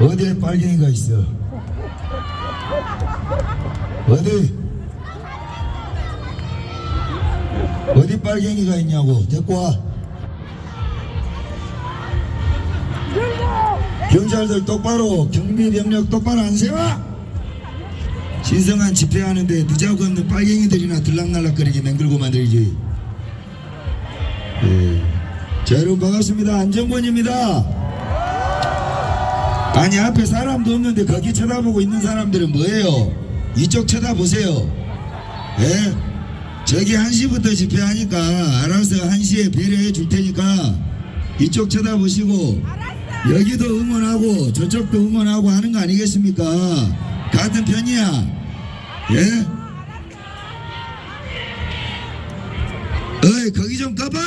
어디에 빨갱이가 있어? 어디? 어디 빨갱이가 있냐고 데리고 와 경찰들 똑바로 경비병력 똑바로 안 세워 신성한 집회하는데 무자고 없는 빨갱이들이나 들락날락거리게 맹글고 만들지 예. 자 여러분 반갑습니다 안정권입니다 아니 앞에 사람도 없는데 거기 쳐다보고 있는 사람들은 뭐예요 이쪽 쳐다보세요 예? 저기 1시부터 집회하니까 알아서 1시에 배려해 줄 테니까 이쪽 쳐다보시고 여기도 응원하고 저쪽도 응원하고 하는 거 아니겠습니까? 같은 편이야. 예? 어이 거기 좀 꺼봐.